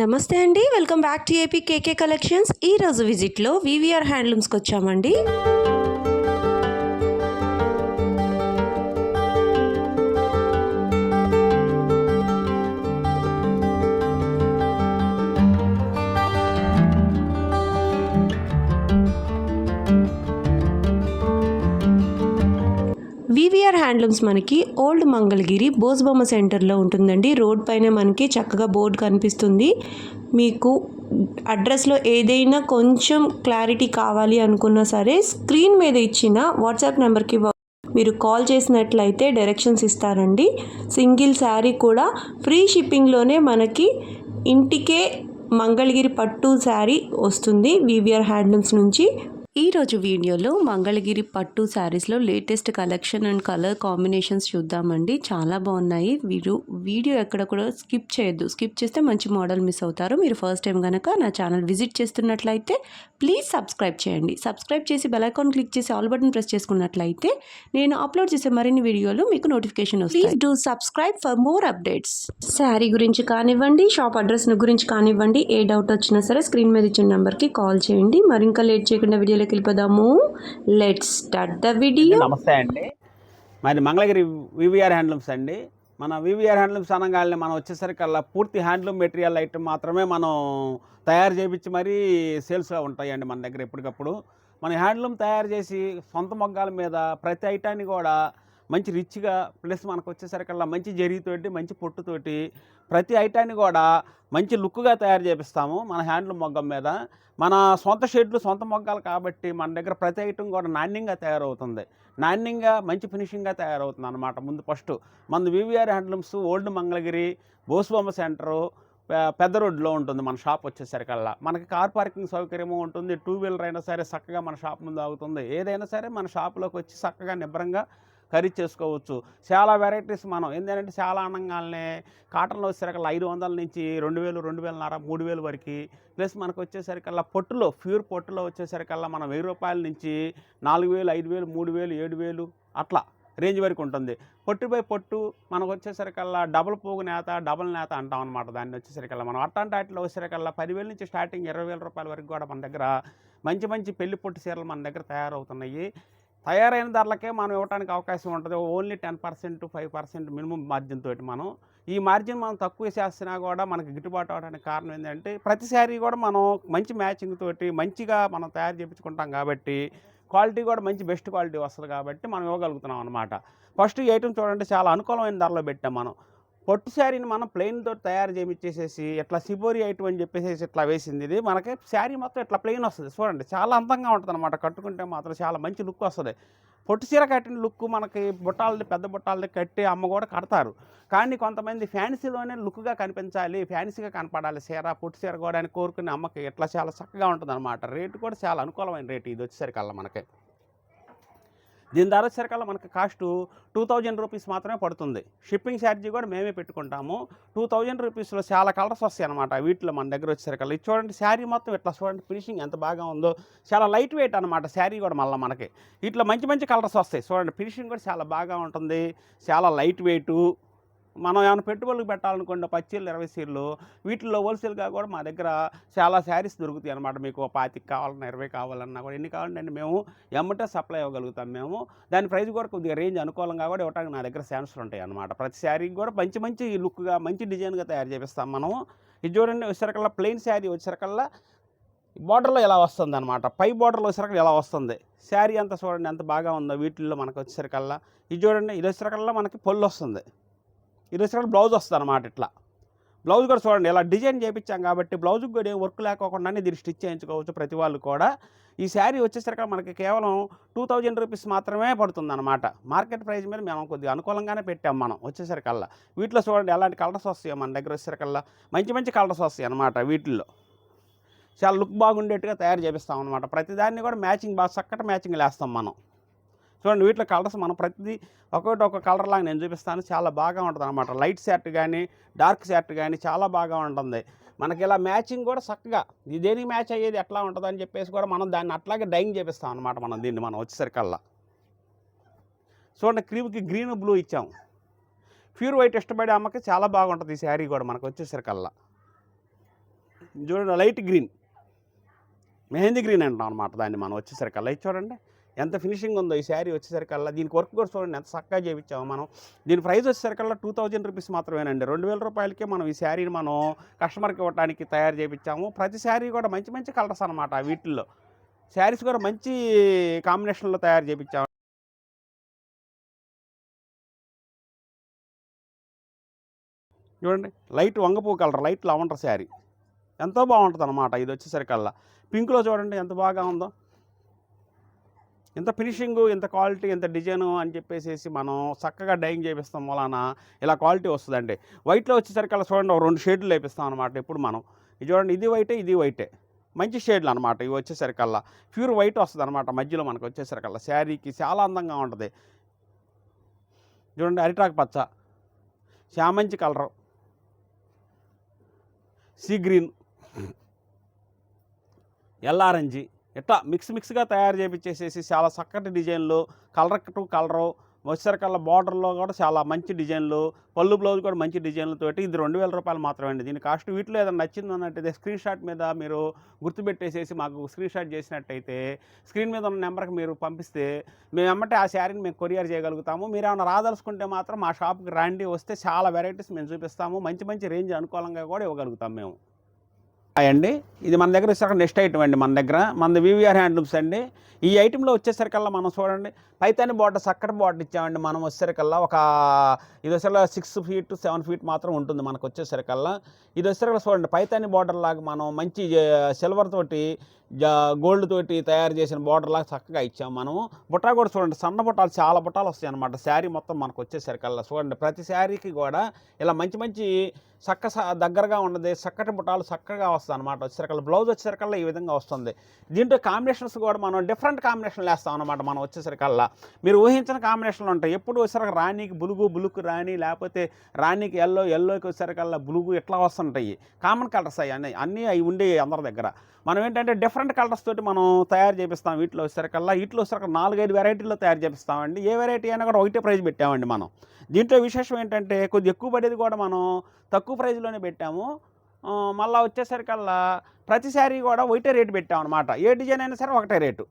నమస్తే అండి. Welcome back to AP KK collections. ఈ రోజు విజిట్లో వివిఆర్ హ్యాండ్లూమ్స్కి వచ్చామండి. వివిఆర్ హ్యాండ్లూమ్స్ మనకి ఓల్డ్ మంగళగిరి బోస్బొమ్మ సెంటర్లో ఉంటుందండి. రోడ్ పైన మనకి చక్కగా బోర్డు కనిపిస్తుంది. మీకు అడ్రస్లో ఏదైనా కొంచెం క్లారిటీ కావాలి అనుకున్నా సరే స్క్రీన్ మీద ఇచ్చిన వాట్సాప్ నెంబర్కి మీరు కాల్ చేసినట్లయితే డైరెక్షన్స్ ఇస్తారండి. సింగిల్ శారీ కూడా ఫ్రీ షిప్పింగ్లోనే మనకి ఇంటికే మంగళగిరి పట్టు శారీ వస్తుంది. వివిఆర్ హ్యాండ్లూమ్స్ నుంచి ఈరోజు వీడియోలో మంగళగిరి పట్టు శారీస్లో latest collection and colour combinations చూద్దామండి. చాలా బాగున్నాయి. వీరు వీడియో ఎక్కడ కూడా స్కిప్ చేయొద్దు. స్కిప్ చేస్తే మంచి మోడల్ మిస్ అవుతారు. మీరు ఫస్ట్ టైం కనుక నా ఛానల్ విజిట్ చేస్తున్నట్లయితే ప్లీజ్ సబ్స్క్రైబ్ చేయండి. సబ్స్క్రైబ్ చేసి బెల్ ఐకాన్ క్లిక్ చేసి ఆల్ బటన్ ప్రెస్ చేసుకున్నట్లయితే నేను అప్లోడ్ చేసే మరిన్ని వీడియోలు మీకు నోటిఫికేషన్ వస్తాయి. Please do subscribe for more updates. Sari గురించి కానివ్వండి షాప్ అడ్రస్ గురించి కానివ్వండి ఏ డౌట్ వచ్చినా సరే స్క్రీన్ మీద ఇచ్చిన నెంబర్కి కాల్ చేయండి. మరి ఇంకా లేట్ చేయకుండా వీడియోలోకి వెళ్ళిపోదాము. Let's start the video. నమస్తే అండి. మాది మంగళగిరి వివిఆర్ హ్యాండ్లూమ్స్ అండి. మన వివిఆర్ హ్యాండ్లూమ్స్ సనంగాల్ని మనం వచ్చేసరికల్లా పూర్తి హ్యాండ్లూమ్ మెటీరియల్ ఐటమ్ మాత్రమే మనం తయారు చేయించి మరీ సేల్స్గా ఉంటాయండి మన దగ్గర ఎప్పటికప్పుడు. మన హ్యాండ్లూమ్ తయారు చేసి సొంత మొగ్గాల మీద ప్రతి ఐటాన్ని కూడా మంచి రిచ్గా ప్లస్ మనకు వచ్చేసరికల్లా మంచి జరిగితోటి మంచి పొట్టుతోటి ప్రతి ఐటాన్ని కూడా మంచి లుక్గా తయారు చేపిస్తాము మన హ్యాండ్లూమ్ మొగ్గం మీద. మన సొంత షెడ్లు సొంత మొగ్గాలు కాబట్టి మన దగ్గర ప్రతి ఐటమ్ కూడా నాణ్యంగా తయారవుతుంది. నాణ్యంగా మంచి ఫినిషింగ్గా తయారవుతుంది అనమాట ముందు ఫస్ట్ మన VVR handlooms old Mangalagiri Bosebomma centre పెద్ద రోడ్లో ఉంటుంది మన షాప్ వచ్చేసరికల్లా. మనకి కార్ పార్కింగ్ సౌకర్యము ఉంటుంది టూ వీలర్ అయినా సరే చక్కగా మన షాప్ ముందు ఆగుతుంది. ఏదైనా సరే మన షాప్లోకి వచ్చి చక్కగా నిబ్బరంగా ఖరీదు చేసుకోవచ్చు. చాలా వెరైటీస్ మనం ఏంటంటే చాలా అనగానే కాటన్లో వచ్చేసరికల్లా ఐదు వందల నుంచి రెండు వేలు రెండు వేలన్నర మూడు వేలు వరకు ప్లస్ మనకు వచ్చేసరికల్లా పొట్టులో ప్యూర్ పొట్టులో వచ్చేసరికల్లా మనం వెయ్యి రూపాయల నుంచి నాలుగు వేలు ఐదు వేలు మూడు వేలు ఏడు వేలు అట్లా రేంజ్ వరకు ఉంటుంది. పొట్టు బై పొట్టు మనకు వచ్చేసరికల్లా డబుల్ పోగు నేత డబుల్ నేత అంటాం అనమాట దాన్ని వచ్చేసరికల్లా మనం. అట్లాంటి వాటిలో వచ్చేసరికల్లా పదివేల నుంచి స్టార్టింగ్ ఇరవై వేల రూపాయల వరకు కూడా మన దగ్గర మంచి మంచి పెళ్ళి పొట్టు చీరలు మన దగ్గర తయారవుతున్నాయి. తయారైన ధరలకే మనం ఇవ్వడానికి అవకాశం ఉంటుంది. Only ten percent five percent minimum margin తోటి మనం. ఈ మార్జిన్ మనం తక్కువ చేసినా కూడా మనకి గిట్టుబాటు అవడానికి కారణం ఏంటంటే ప్రతి శారీ కూడా మనం మంచి మ్యాచింగ్ తోటి మంచిగా మనం తయారు చేయించుకుంటాం కాబట్టి క్వాలిటీ కూడా మంచి బెస్ట్ క్వాలిటీ వస్తుంది కాబట్టి మనం ఇవ్వగలుగుతున్నాం అనమాట ఫస్ట్ ఈ ఐటమ్ చూడండి చాలా అనుకూలమైన ధరలో పెట్టాం మనం. పొట్టు శారీని మనం ప్లెయిన్తో తయారు చేయించేసేసి ఇట్లా సిబోరి ఐటమ్ అని చెప్పేసి ఇట్లా వేసింది. ఇది మనకి శారీ మొత్తం ఇట్లా ప్లెయిన్ వస్తుంది. చూడండి చాలా అందంగా ఉంటుంది అనమాట కట్టుకుంటే మాత్రం చాలా మంచి లుక్ వస్తుంది. పొట్టు చీర కట్టిన లుక్ మనకి బుట్టాలది పెద్ద బుట్టాలది కట్టి అమ్మ కూడా కడతారు. కానీ కొంతమంది ఫ్యాన్సీలోనే లుక్గా కనిపించాలి ఫ్యాన్సీగా కనపడాలి. చీర పొట్టు చీర కూడా అని కోరుకునే అమ్మకి ఇట్లా చాలా చక్కగా ఉంటుంది అనమాట రేటు కూడా చాలా అనుకూలమైన రేటు ఇది వచ్చేసరికల్లా మనకి. దీని ద్వారా వచ్చేసరికల్లా మనకి కాస్ట్ టూ థౌజండ్ రూపీస్ మాత్రమే పడుతుంది. షిప్పింగ్ ఛార్జీ కూడా మేమే పెట్టుకుంటాము. టూ థౌజండ్ రూపీస్లో చాలా కలర్స్ వస్తాయి అనమాట వీటిలో మన దగ్గర వచ్చేసరికల్లా. ఇది చూడండి శారీ మొత్తం ఇట్లా చూడండి ఫినిషింగ్ ఎంత బాగా ఉందో. చాలా లైట్ వెయిట్ అనమాట శారీ కూడా మళ్ళీ మనకి. ఇట్లా మంచి మంచి కలర్స్ వస్తాయి. చూడండి ఫినిషింగ్ కూడా చాలా బాగా ఉంటుంది. చాలా లైట్ వెయిట్. మనం ఏమైనా పెట్టుబడులు పెట్టాలనుకోండి పచ్చీలు ఇరవై సీర్లు వీటిల్లో హోల్సేల్గా కూడా మా దగ్గర చాలా శారీస్ దొరుకుతాయి అనమాట మీకు పాతికి కావాలన్నా ఇరవై కావాలన్నా కూడా ఎన్ని కావాలంటే మేము ఎమ్మటే సప్లై ఇవ్వగలుగుతాం మేము. దాని ప్రైస్ కూడా కొద్దిగా రేంజ్ అనుకూలంగా కూడా ఇవ్వడానికి నా దగ్గర ఛాన్సులు ఉంటాయి అనమాట ప్రతి శారీకి కూడా మంచి మంచి లుక్గా మంచి డిజైన్గా తయారు చేపిస్తాం మనం ఇది చూడండి వచ్చేసరికల్లా ప్లెయిన్ శారీ వచ్చేసరికల్లా బార్డర్లో ఎలా వస్తుంది అనమాట పై బార్డర్లో వచ్చేసరికి ఎలా వస్తుంది. శారీ అంతా చూడండి ఎంత బాగా ఉందో వీటిల్లో మనకు వచ్చేసరికల్లా. ఇది చూడండి ఇది వచ్చేసరికల్లా మనకి పొల్లు వస్తుంది. ఇది వచ్చేసరికి బ్లౌజ్ వస్తుంది అనమాట ఇట్లా. బ్లౌజ్ కూడా చూడండి ఇలా డిజైన్ చేయించాం కాబట్టి బ్లౌజ్కి కూడా ఏం వర్క్ లేకోకుండానే దీన్ని స్టిచ్ చేయించుకోవచ్చు ప్రతి వాళ్ళు కూడా. ఈ శారీ వచ్చేసరికి మనకి కేవలం టూ థౌజండ్ రూపీస్ మాత్రమే పడుతుంది అనమాట మార్కెట్ ప్రైస్ మీద మేము కొద్దిగా అనుకూలంగానే పెట్టాం మనం వచ్చేసరికల్లా. వీటిలో చూడండి ఎలాంటి కలర్స్ వస్తాయో మన దగ్గర వచ్చేసరికల్లా మంచి మంచి కలర్స్ వస్తాయి అనమాట వీటిల్లో. చాలా లుక్ బాగుండేట్టుగా తయారు చేపిస్తాం అనమాట ప్రతిదాన్ని కూడా మ్యాచింగ్ బాగా చక్కటి మ్యాచింగ్ వేస్తాం మనం. చూడండి వీటిలో కలర్స్ మనం ప్రతిదీ ఒక్కొక్కటి ఒక కలర్ లాగా నేను చూపిస్తాను. చాలా బాగా ఉంటుంది అనమాట లైట్ షర్ట్ కానీ డార్క్ షర్ట్ కానీ చాలా బాగా ఉంటుంది. మనకి ఇలా మ్యాచింగ్ కూడా చక్కగా ఇది దేనికి మ్యాచ్ అయ్యేది ఎట్లా ఉంటుంది అని చెప్పేసి కూడా మనం దాన్ని అట్లాగే డైంగ్ చేపిస్తాం అనమాట మనం దీన్ని మనం వచ్చేసరికల్లా. చూడండి క్రీమ్కి గ్రీన్ బ్లూ ఇచ్చాం. ప్యూర్ వైట్ ఇష్టపడే అమ్మకి చాలా బాగుంటుంది ఈ శారీ కూడా మనకు వచ్చేసరికల్లా. చూడండి లైట్ గ్రీన్. మెహందీ గ్రీన్ అంటాం అనమాట దాన్ని మనం వచ్చేసరికల్లా. ఇది చూడండి ఎంత ఫినిషింగ్ ఉందో ఈ శారీ వచ్చేసరికల్లా దీనికి వర్క్ కూడా చూడండి ఎంత చక్కగా చేయించాము మనం. దీని ప్రైస్ వచ్చేసరికల్లా టూ థౌజండ్ రూపీస్ మాత్రమేనండి. రెండు వేల రూపాయలకే మనం ఈ శారీని మనం కస్టమర్కి ఇవ్వడానికి తయారు చేయించాము. ప్రతి శారీ కూడా మంచి మంచి కలర్స్ అనమాట వీటిల్లో. శారీస్ కూడా మంచి కాంబినేషన్లో తయారు చేయించాము చూడండి లైట్ వంగపూ కలర్ లైట్ లవంటర్ శారీ. ఎంతో బాగుంటుంది అనమాట ఇది వచ్చేసరికల్లా. పింక్లో చూడండి ఎంత బాగా ఉందో. ఇంత ఫినిషింగ్ ఇంత క్వాలిటీ ఇంత డిజైను అని చెప్పేసి మనం చక్కగా డైయింగ్ చేపిస్తాం వలన ఇలా క్వాలిటీ వస్తుందండి. వైట్లో వచ్చేసరికల్లా చూడండి ఒక రెండు షేడ్లు వేపిస్తాం అనమాట ఇప్పుడు మనం. ఇది చూడండి ఇది వైటే ఇది వైటే. మంచి షేడ్లు అనమాట ఇవి వచ్చేసరికల్లా. ప్యూర్ వైట్ వస్తుంది అనమాట మధ్యలో మనకు వచ్చేసరికల్లా. శారీకి చాలా అందంగా ఉంటుంది. చూడండి అరిటాకు పచ్చ. చామంచి కలరు. Sea green. ఎల్ఆర్ఎన్జి ఇట్లా మిక్స్ మిక్స్గా తయారు చేపించేసేసి చాలా చక్కటి డిజైన్లు కలర్ టు కలరు వచ్చేసరికల్లా బార్డర్లో కూడా చాలా మంచి డిజైన్లు పళ్ళు బ్లౌజ్ కూడా మంచి డిజైన్లతో ఇది రెండు వేల రూపాయలు మాత్రమే అండి. దీని కాస్ట్ వీటిలో ఏదైనా నచ్చింది అన్నట్టయితే స్క్రీన్ షాట్ మీద మీరు గుర్తుపెట్టేసేసి మాకు స్క్రీన్ షాట్ చేసినట్టయితే స్క్రీన్ మీద ఉన్న నెంబర్కి మీరు పంపిస్తే మేము ఎమ్మటే ఆ శారీని మేము కొరియర్ చేయగలుగుతాము. మీరు ఏమైనా రాదలుచుకుంటే మాత్రం మా షాప్కి రండి వస్తే చాలా వెరైటీస్ మేము చూపిస్తాము. మంచి మంచి రేంజ్ అనుకూలంగా కూడా ఇవ్వగలుగుతాం మేము. అండి ఇది మన దగ్గర వచ్చేసరికి నెక్స్ట్ ఐటమ్ అండి మన దగ్గర. మనది వివిఆర్ హ్యాండ్లూమ్స్ అండి. ఈ ఐటెంలో వచ్చేసరికల్లా మనం చూడండి పైతాని బార్డర్ చక్కటి బాటిల్ ఇచ్చామండి. మనం వచ్చేసరికల్లా ఒక ఇది వచ్చేసరికి సిక్స్ ఫీట్ సెవెన్ ఫీట్ మాత్రం ఉంటుంది మనకు వచ్చేసరికల్లా. ఇది వచ్చేసరికల్లా చూడండి పైతాని బార్డర్ లాగా మనం మంచి సిల్వర్ తోటి గోల్డ్ తోటి తయారు చేసిన బార్డర్ లాగా చక్కగా ఇచ్చాము మనము. బుట్ట కూడా చూడండి సన్న బుట్టాలు చాలా బుట్టాలు వస్తాయి అనమాట శారీ మొత్తం మనకు వచ్చేసరికల్లా చూడండి ప్రతి శారీకి కూడా ఇలా మంచి మంచి చక్క దగ్గరగా ఉన్నది చక్కటి బుట్టాలు చక్కగా వస్తాయి అనమాట వచ్చేసరికల్లా బ్లౌజ్ వచ్చేసరికల్లా ఈ విధంగా వస్తుంది. దీంట్లో కాంబినేషన్స్ కూడా మనం డిఫరెంట్ కాంబినేషన్లు వేస్తాం అనమాట మనం వచ్చేసరికల్లా. మీరు ఊహించిన కాంబినేషన్లు ఉంటాయి. ఎప్పుడు వచ్చేసరికి రాణికి బులుగు బులుకు రాణి లేకపోతే రాణికి ఎల్లో ఎల్లోకి వచ్చేసరికల్లా బులుగు ఇట్లా వస్తుంటాయి. కామన్ కలర్స్ అవి అన్నీ అన్నీ అవి ఉండే అందరి దగ్గర. మనం ఏంటంటే డిఫరెంట్ కలర్స్ తోటి మనం తయారు చేపిస్తాం వీటిలో వచ్చేసరికల్లా వీటిలో వచ్చేసరికి నాలుగైదు వెరైటీలో తయారు చేపిస్తామండి. ఏ వెరైటీ అయినా కూడా ఒకటే ప్రైస్ పెట్టామండి మనం. దీంట్లో విశేషం ఏంటంటే కొద్ది ఎక్కువ పడేది కూడా మనం తక్కువ ప్రైజ్లోనే పెట్టాము. మళ్ళీ వచ్చేసరికల్లా ప్రతి శారీ కూడా ఒకటే రేటు పెట్టామన్నమాట. ఏ డిజైన్ అయినా సరే ఒకటే రేటు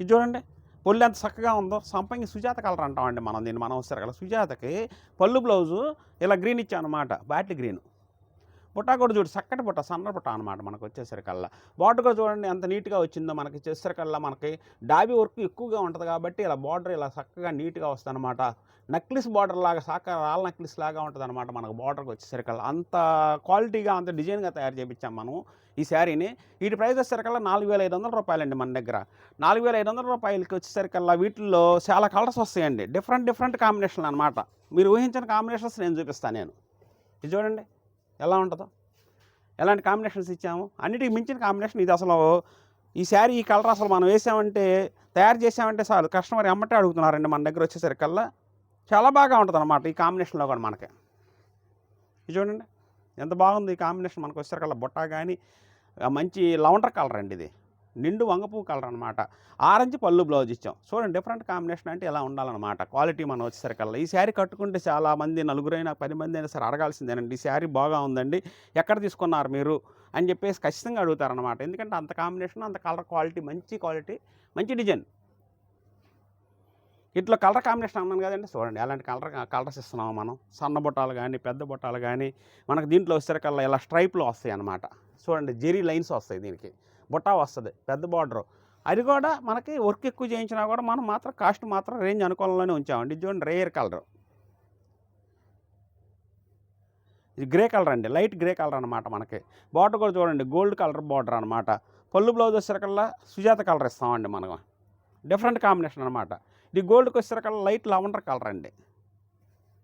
ఇది చూడండి. పళ్ళు ఎంత చక్కగా ఉందో. సంపంగి సుజాత కలర్ అంటామండి మనం దీన్ని. మనం వచ్చేసరికల్లా సుజాతకి పళ్ళు బ్లౌజు ఇలా గ్రీన్ ఇచ్చామన్నమాట. బాటిల్ గ్రీన్ పుట్ట కూడా చూడు చక్కటి పుట్ట సన్న పుట్ట అనమాట మనకు వచ్చేసరికల్లా. బార్డర్ కూడా చూడండి ఎంత నీట్గా వచ్చిందో మనకి వచ్చేసరికల్లా మనకి డాబీ వర్క్ ఎక్కువగా ఉంటుంది కాబట్టి ఇలా బార్డర్ ఇలా చక్కగా నీట్గా వస్తుంది అనమాట నక్లిస్ బార్డర్ లాగా సాక రాళ్ళ నక్లిస్ లాగా ఉంటుంది అనమాట మనకు బార్డర్కి వచ్చేసరికల్లా. అంత క్వాలిటీగా అంత డిజైన్గా తయారు చేయించాం మనం ఈ శారీని. వీటి ప్రైస్ వచ్చేసరికల్లా నాలుగు వేల ఐదు వందల రూపాయలండి మన దగ్గర. నాలుగు వేల ఐదు వందల రూపాయలకి వచ్చేసరికల్లా వీటిల్లో చాలా కలర్స్ వస్తాయండి. డిఫరెంట్ డిఫరెంట్ కాంబినేషన్లు అనమాట మీరు ఊహించిన కాంబినేషన్స్ నేను చూపిస్తాను నేను. ఇది చూడండి. ఎలా ఉంటుందో. ఎలాంటి కాంబినేషన్స్ ఇచ్చాము? అన్నిటికి మించిన కాంబినేషన్ ఇది అసలు ఈ శారీ ఈ కలర్ అసలు మనం వేసామంటే తయారు చేసామంటే చాలు. కస్టమర్ ఎమ్మటే అడుగుతున్నారండి మన దగ్గర వచ్చేసరికల్లా. చాలా బాగా ఉంటుంది అనమాట ఈ కాంబినేషన్లో కూడా మనకి. ఇది చూడండి ఎంత బాగుంది ఈ కాంబినేషన్ మనకు వచ్చేసరికల్లా బుట్ట కానీ మంచి లవండర్ కలర్ అండి ఇది. నిండు వంగపువ్వు కలర్ అనమాట ఆరెంజ్ పళ్ళు బ్లౌజ్ ఇచ్చాం. చూడండి డిఫరెంట్ కాంబినేషన్ అంటే ఇలా ఉండాలన్నమాట. క్వాలిటీ మనం వచ్చేసరికల్లా. ఈ శారీ కట్టుకుంటే చాలామంది నలుగురైనా పది మంది అయినా సరే అడగాల్సిందేనండి ఈ శారీ బాగా ఉందండి ఎక్కడ తీసుకున్నారు మీరు? అని చెప్పేసి ఖచ్చితంగా అడుగుతారనమాట ఎందుకంటే అంత కాంబినేషన్ అంత కలర్ క్వాలిటీ మంచి క్వాలిటీ మంచి డిజైన్ ఇట్లా కలర్ కాంబినేషన్ అన్నాను కదండి చూడండి అలాంటి కలర్ కలర్స్ ఇస్తున్నాము మనం. సన్న బుట్టాలు కానీ పెద్ద బుట్టాలు కానీ మనకు దీంట్లో వచ్చేసరికల్లా ఇలా స్ట్రైప్లు వస్తాయి అన్నమాట చూడండి జెరీ లైన్స్ వస్తాయి దీనికి. బుట్ట వస్తుంది పెద్ద బార్డర్ అది కూడా మనకి వర్క్ ఎక్కువ చేయించినా కూడా మనం మాత్రం కాస్ట్ మాత్రం రేంజ్ అనుకూలంలోనే ఉంచామండి. ఇది చూడండి రేయర్ కలర్ ఇది గ్రే కలర్ అండి లైట్ గ్రే కలర్ అనమాట మనకి. బార్డర్ కూడా చూడండి గోల్డ్ కలర్ బార్డర్ అనమాట పళ్ళు బ్లౌజ్ వచ్చేసరికల్లా సుజాత కలర్ ఇస్తామండి మనం. డిఫరెంట్ కాంబినేషన్ అనమాట ఇది గోల్డ్కి వచ్చేసరికల్లా లైట్ లవండర్ కలర్ అండి.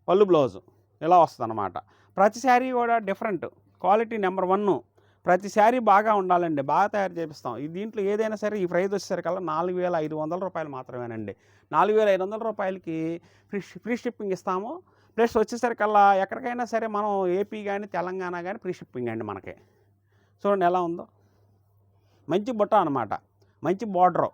పళ్ళు బ్లౌజు ఇలా వస్తుంది అనమాట ప్రతి శారీ కూడా డిఫరెంట్ క్వాలిటీ నెంబర్ వన్ ప్రతి శారీ బాగా ఉండాలండి. బాగా తయారు చేపిస్తాం. ఈ దీంట్లో ఏదైనా సరే ఈ ప్రైజ్ వచ్చేసరికల్లా నాలుగు వేల ఐదు వందల రూపాయలు మాత్రమేనండి. నాలుగు వేల ఐదు వందల రూపాయలకి ఫ్రీ ఫ్రీ షిప్పింగ్ ఇస్తాము. ప్లస్ వచ్చేసరికల్లా ఎక్కడికైనా సరే మనం ఏపీ కానీ తెలంగాణ కానీ ఫ్రీ షిప్పింగ్ అండి మనకి. చూడండి ఎలా ఉందో. మంచి బుట్ట అనమాట మంచి బార్డరు.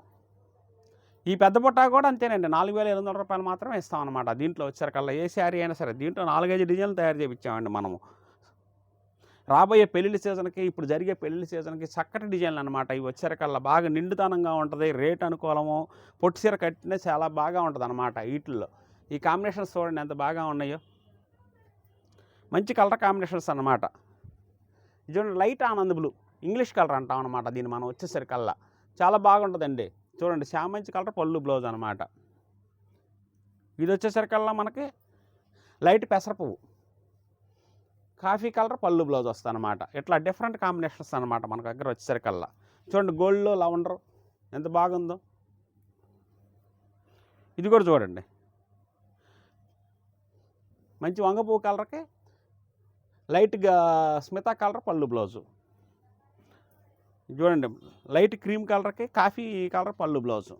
ఈ పెద్ద బుట్ట కూడా అంతేనండి. నాలుగు వేల ఐదు వందల రూపాయలు మాత్రమే ఇస్తాం అనమాట దీంట్లో వచ్చేసరికల్లా ఏ శారీ అయినా సరే. దీంట్లో నాలుగైదు డిజైన్లు తయారు చేయించామండి మనము. రాబోయే పెళ్ళిళ్ళ సీజన్కి ఇప్పుడు జరిగే పెళ్ళిళ్ళ సీజన్కి చక్కటి డిజైన్లు అనమాట ఇవి వచ్చేరకల్లా బాగా నిండుతనంగా ఉంటుంది. రేట్ అనుకూలము పొట్టు చీర కట్టినా చాలా బాగా ఉంటుంది అనమాట వీటిల్లో. ఈ కాంబినేషన్స్ చూడండి ఎంత బాగా ఉన్నాయో. మంచి కలర్ కాంబినేషన్స్ అనమాట ఇది చూడండి light Anand blue. English colour అంటాం అనమాట దీన్ని మనం వచ్చేసరికల్లా చాలా బాగుంటుందండి. చూడండి శామంచి కలర్ పళ్ళు బ్లౌజ్ అనమాట ఇది వచ్చేసరికల్లా మనకి లైట్ పెసర పువ్వు కాఫీ కలర్ పళ్ళు బ్లౌజ్ వస్తుంది అనమాట ఇట్లా డిఫరెంట్ కాంబినేషన్స్ అనమాట మన దగ్గర వచ్చేసరికల్లా. చూడండి గోల్డ్లో లవండర్ ఎంత బాగుందో. ఇది కూడా చూడండి. మంచి వంగపువ్వు కలర్కి లైట్గా స్మితా కలర్ పళ్ళు బ్లౌజు. చూడండి లైట్ క్రీమ్ కలర్కి కాఫీ కలర్ పళ్ళు బ్లౌజు.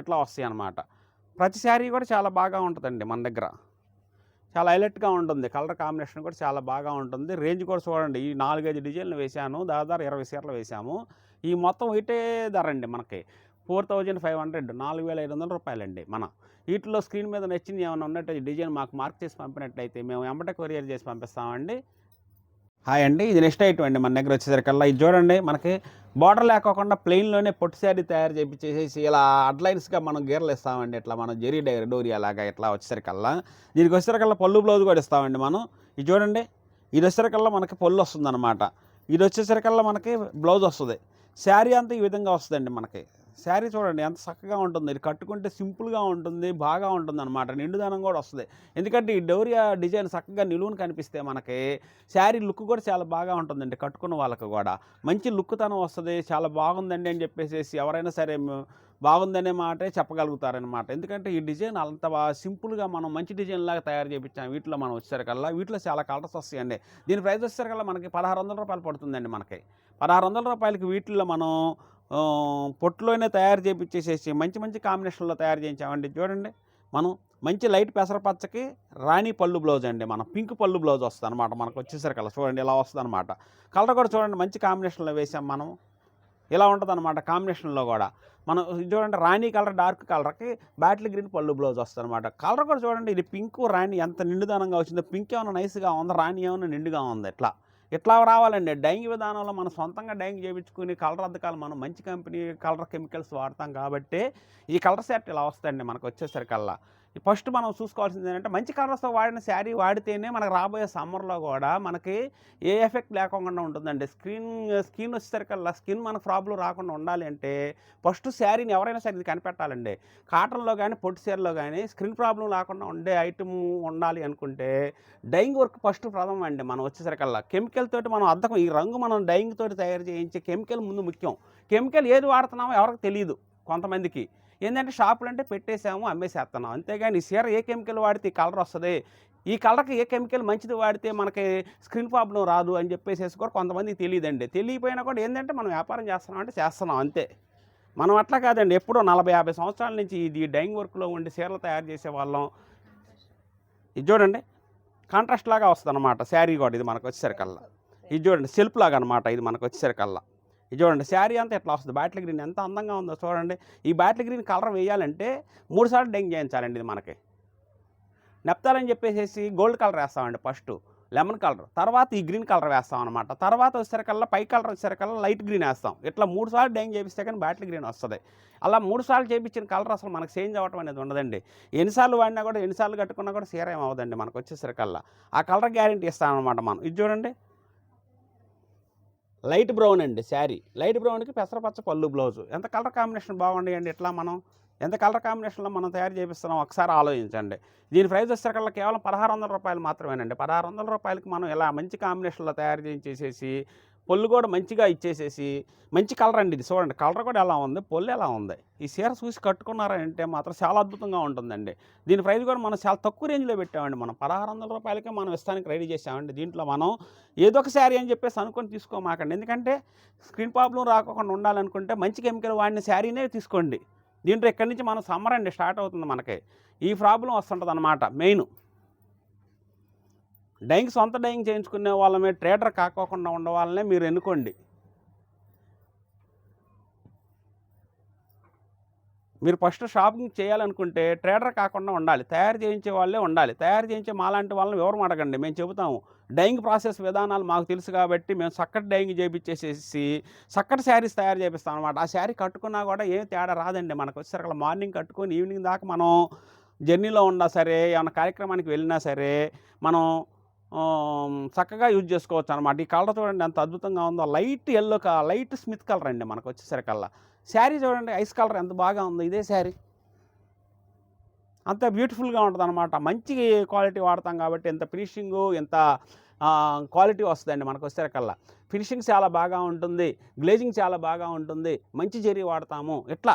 ఇట్లా వస్తాయి అన్నమాట ప్రతి శారీ కూడా చాలా బాగా ఉంటుందండి మన దగ్గర. చాలా హైలైట్గా ఉంటుంది. కలర్ కాంబినేషన్ కూడా చాలా బాగా ఉంటుంది. రేంజ్ కూడా చూడండి. ఈ నాలుగైదు డిజైన్లు వేశాను. దాదాపు ఇరవై సీరలు వేసాము ఈ మొత్తం ఇటే ధర అండి మనకి. ఫోర్ థౌజండ్ ఫైవ్ హండ్రెడ్ నాలుగు వేల ఐదు వందల రూపాయలండి మన. వీటిలో స్క్రీన్ మీద నచ్చింది ఏమైనా ఉన్నట్టు డిజైన్ మాకు మార్క్ చేసి పంపినట్టయితే మేము వెంబటే కొరియర్ చేసి పంపిస్తామండి. హాయ్ అండి. ఇది నెక్స్ట్ ఐటమ్ అండి. మన దగ్గర వచ్చేసరికల్లా ఇది చూడండి. మనకి బార్డర్ లేకోకుండా ప్లెయిన్లోనే పొట్టి శారీ తయారు చేపించేసి ఇలా అడ్లైన్స్గా మనం గీరలు ఇస్తామండి. ఇట్లా మనం జెరీ డై డోరీ అలాగా ఇట్లా వచ్చేసరికల్లా. దీనికి వచ్చేసరికల్లా పళ్ళు బ్లౌజ్ కూడా ఇస్తామండి మనం. ఇది చూడండి. ఇది వచ్చేసరికల్లా మనకి పళ్ళు వస్తుందన్నమాట. ఇది వచ్చేసరికల్లా మనకి బ్లౌజ్ వస్తుంది. శారీ అంతా ఈ విధంగా వస్తుందండి మనకి. శారీ చూడండి ఎంత చక్కగా ఉంటుంది. ఇది కట్టుకుంటే సింపుల్గా ఉంటుంది బాగా ఉంటుంది అనమాట నిండుదనం కూడా వస్తుంది. ఎందుకంటే ఈ డౌరియా డిజైన్ చక్కగా నిలువును కనిపిస్తే మనకి శారీ లుక్ కూడా చాలా బాగా ఉంటుందండి కట్టుకున్న వాళ్ళకి కూడా. మంచి లుక్తనం వస్తుంది చాలా బాగుందండి అని చెప్పేసి ఎవరైనా సరే బాగుందనే మాటే చెప్పగలుగుతారనమాట ఎందుకంటే ఈ డిజైన్ అంత సింపుల్గా మనం మంచి డిజైన్ లాగా తయారు చేయించాం వీటిలో మనం వచ్చేసరికల్లా వీటిలో చాలా కలర్స్ వస్తాయండి. దీని ప్రైస్ వచ్చేసరికల్లా మనకి పదహారు వందల రూపాయలు పడుతుందండి మనకి. పదహారు వందల రూపాయలకి వీటిల్లో మనం పొట్టులోనే తయారు చేయించేసేసి మంచి మంచి కాంబినేషన్లో తయారు చేయించామండి. చూడండి. మనం మంచి లైట్ పెసరపచ్చకి రాణి పళ్ళు బ్లౌజ్ అండి మనం. పింక్ పళ్ళు బ్లౌజ్ వస్తుంది అనమాట మనకు వచ్చేసరికల్లా. చూడండి ఇలా వస్తుంది అనమాట కలర్ కూడా చూడండి మంచి కాంబినేషన్లో వేసాం మనం. ఇలా ఉంటుంది అనమాట కాంబినేషన్లో కూడా. మనం చూడండి రాణి కలర్ డార్క్ కలర్కి బ్యాటిల్ గ్రీన్ పళ్ళు బ్లౌజ్ వస్తుంది అనమాట కలర్ కూడా చూడండి ఇది పింక్ రాణి ఎంత నిండుదనంగా వచ్చిందో పింక్ ఏమైనా నైస్గా ఉంది రాణి ఏమైనా నిండుగా ఉంది ఇట్లా. ఇట్లా రావాలండి. డైయింగ్ విధానంలో మనం సొంతంగా డైయింగ్ చేయించుకుని కలర్ అద్దకాలు మనం మంచి కంపెనీ కలర్ కెమికల్స్ వాడతాం కాబట్టి ఈ కలర్ సెట్ ఇలా వస్తాయండి మనకు వచ్చేసరికల్లా. ఫస్ట్ మనం చూసుకోవాల్సింది ఏంటంటే మంచి కలర్స్తో వాడిన శారీ వాడితేనే మనకు రాబోయే సమ్మర్లో కూడా మనకి ఏ ఎఫెక్ట్ లేకుండా ఉంటుందండి. స్క్రీన్ స్కిన్ వచ్చేసరికల్లా స్కిన్ మనకు ప్రాబ్లం రాకుండా ఉండాలి అంటే ఫస్ట్ శారీని ఎవరైనా సరే ఇది కనిపెట్టాలండి. కాటన్లో కానీ పొట్టు చీరలో కానీ స్క్రీన్ ప్రాబ్లం లేకుండా ఉండే ఐటమ్ ఉండాలి అనుకుంటే డైయింగ్ వర్క్ ఫస్ట్ ప్రథమం అండి మనం వచ్చేసరికల్లా కెమికల్ తోటి మనం అద్దకం ఈ రంగు మనం డైయింగ్ తోటి తయారు చేయించే కెమికల్ ముందు ముఖ్యం. కెమికల్ ఏది వాడుతున్నామో ఎవరికి తెలియదు కొంతమందికి. ఏంటంటే షాపులు అంటే పెట్టేసాము అమ్మేసేస్తున్నాం అంతేగాని ఈ చీర ఏ కెమికల్ వాడితే ఈ కలర్ వస్తుంది? ఈ కలర్కి ఏ కెమికల్ మంచిది వాడితే మనకి స్క్రీన్ ప్రాబ్లం రాదు అని చెప్పేసి కూడా కొంతమందికి తెలియదండి. తెలియపోయినా కూడా ఏంటంటే మనం వ్యాపారం చేస్తున్నాం అంటే చేస్తున్నాం అంతే. మనం అట్లా కాదండి. ఎప్పుడో నలభై యాభై సంవత్సరాల నుంచి ఇది డైయింగ్ వర్క్లో ఉండి చీరలు తయారు చేసే వాళ్ళం. ఇది చూడండి. కాంట్రాస్ట్ లాగా వస్తుంది అనమాట శారీ కూడా ఇది మనకు వచ్చేసరికల్లా. ఇది చూడండి. సెల్ఫ్ లాగా అనమాట ఇది మనకు వచ్చేసరికల్లా. ఇది చూడండి శారీ అంతా ఎట్లా వస్తుంది? బ్యాటిల్ గ్రీన్ ఎంత అందంగా ఉందో చూడండి. ఈ బ్యాటిల్ గ్రీన్ కలర్ వేయాలంటే మూడు సార్లు డెంగ్ చేయించాలండి ఇది మనకి. నెప్తాలని చెప్పేసి గోల్డ్ కలర్ వేస్తామండి ఫస్ట్ లెమన్ కలర్. తర్వాత ఈ గ్రీన్ కలర్ వేస్తాం అనమాట తర్వాత వచ్చేసరికల్లా పై కలర్ వచ్చేసరికల్లా లైట్ గ్రీన్ వేస్తాం. ఇట్లా మూడు సార్లు డెంగ్ చేపిస్తే కానీ బ్యాటిల్ గ్రీన్ వస్తుంది. అలా మూడు సార్లు చేయించిన కలర్ అసలు మనకు చేంజ్ అవ్వటం అనేది ఉండదండి. ఎన్నిసార్లు వాడినా కూడా ఎన్నిసార్లు కట్టుకున్నా కూడా సీర అవ్వదండి మనకు వచ్చేసరికల్లా. ఆ కలర్ గ్యారంటీ ఇస్తామన్నమాట మనం. ఇది చూడండి. లైట్ బ్రౌన్ అండి శారీ. లైట్ బ్రౌన్కి పెసరపచ్చ పళ్ళు బ్లౌజ్. ఎంత కలర్ కాంబినేషన్ బాగుండేయండి ఎట్లా మనం ఎంత కలర్ కాంబినేషన్లో మనం తయారు చేపిస్తున్నాం ఒకసారి ఆలోచించండి. దీని ప్రైస్ వచ్చేసరికల్లా కేవలం పదహారు వందల రూపాయలు మాత్రమేనండి. పదహారు వందల రూపాయలకి మనం ఇలా మంచి కాంబినేషన్లో తయారు చేసేసి పొల్లు కూడా మంచిగా ఇచ్చేసేసి మంచి కలర్ అండి ఇది. చూడండి కలర్ కూడా ఎలా ఉంది పొల్లు ఎలా ఉంది. ఈ చీర చూసి కట్టుకున్నారంటే మాత్రం చాలా అద్భుతంగా ఉంటుందండి. దీని ప్రైస్ కూడా మనం చాలా తక్కువ రేంజ్లో పెట్టామండి. మనం పదహారు వందల రూపాయలకే మనం ఇస్తానికి రెడీ చేసామండి దీంట్లో మనం ఏదో ఒక శారీ అని చెప్పేసి అనుకొని తీసుకోమాకండి. ఎందుకంటే స్క్రీన్ ప్రాబ్లం రాకుండా ఉండాలనుకుంటే మంచి కెమికల్ వాడిన శారీనే తీసుకోండి. దీంట్లో ఇక్కడి నుంచి మనం సమ్మర్ అండి స్టార్ట్ అవుతుంది మనకి. ఈ ప్రాబ్లం వస్తుంటుంది అనమాట మెయిన్. డైయింగ్ సొంత డైయింగ్ చేయించుకునే వాళ్ళమే ట్రేడర్ కాకోకుండా ఉండవాలనే మీరు ఎన్నుకోండి. మీరు ఫస్ట్ షాపింగ్ చేయాలనుకుంటే ట్రేడర్ కాకుండా ఉండాలి. తయారు చేయించే వాళ్ళే ఉండాలి. తయారు చేయించే మాలాంటి వాళ్ళని ఎవరు అడగండి. మేము చెబుతాము. డైయింగ్ ప్రాసెస్ విధానాలు మాకు తెలుసు కాబట్టి మేము చక్కటి డైయింగ్ చేయించేసేసి చక్కటి శారీస్ తయారు చేపిస్తాం అనమాట ఆ శారీ కట్టుకున్నా కూడా ఏం తేడా రాదండి. మనకు వచ్చేసరికి మార్నింగ్ కట్టుకొని ఈవినింగ్ దాకా మనం జర్నీలో ఉన్నా సరే ఏమైనా కార్యక్రమానికి వెళ్ళినా సరే మనం చక్కగా యూజ్ చేసుకోవచ్చు అనమాట ఈ కలర్ చూడండి ఎంత అద్భుతంగా ఉందో. Light yellow light Smith colour అండి మనకు వచ్చేసరికల్లా. శారీ చూడండి ఐస్ కలర్ ఎంత బాగా ఉందో. ఇదే శారీ. అంత బ్యూటిఫుల్గా ఉంటుంది అనమాట మంచి క్వాలిటీ వాడతాం కాబట్టి ఎంత ఫినిషింగు ఎంత క్వాలిటీ వస్తుందండి మనకు వచ్చేసరికల్లా. ఫినిషింగ్ చాలా బాగా ఉంటుంది. గ్లేజింగ్ చాలా బాగా ఉంటుంది. మంచి జరీ వాడతాము. ఇట్లా